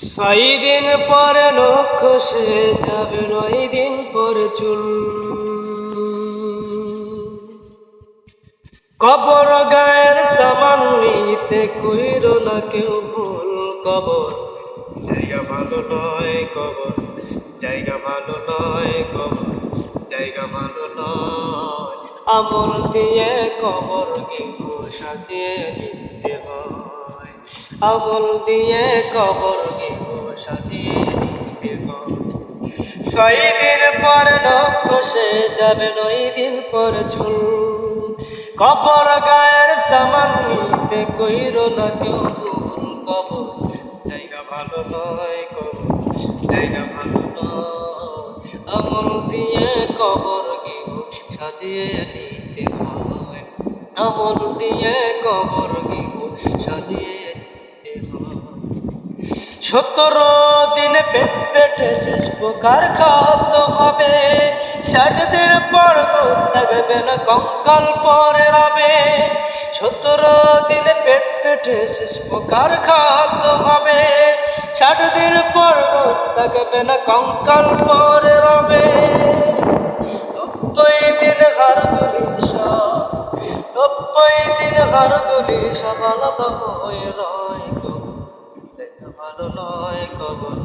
ছয় দিন পরে নখ যাবে নয় দিন পরে চুল। কবর গায়ের সামান নিতে কইর না কেউ ভুল কবর। জায়গা ভালো নয় কবর, জায়গা ভালো নয় কবর, জায়গা ভালো নয়। আমল দিয়ে কবর সাজিয়ে নিতে হয়। আমল দিয়ে কবর সাজিয়ে পর সে যাবে নয় দিন পর চুল। কবর গায়ের সামান নিতে কইর না কেউ কবর জায়গা ভালো নয় কবর জায়গা ভালো নয়। আমল দিয়ে কবর গেহ সাজিয়ে নিতে হয় আমল দিয়ে কবর গেহ সাজিয়ে সতেরো দিনে পেট পেটে শেষ প্রকার খাদ্য হবে। ষাট দিন পর থাকবে না, কঙ্কাল পরে রবে। সতেরো দিনে পেট পেটে শেষ প্রকার খাদ্য হবে। ষাট দিন পর থাকবে না, কঙ্কাল পরে নব্বই দিন হার গুলি সব আলাদা হয়ে রয় গো। জায়গা ভালো নয় কবর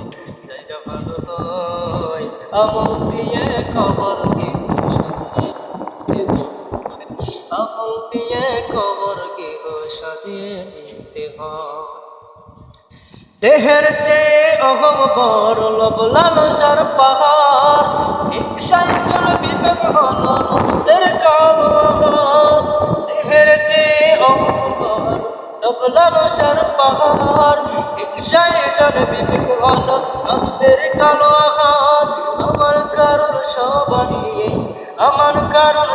ভালো নয় আমল দিয়ে কবর কি আমল দিয়ে কবর কি সাজিয়ে নিতে হয়। দেহের চেয়ে অহম বড় লব লালসার পাহাড়। চল বিবেক হল লব লালসার পাহাড় হিংসায় চল বিবেক ভালো নফসের কালো আহার। আমার কারণ সবার আমার কারণ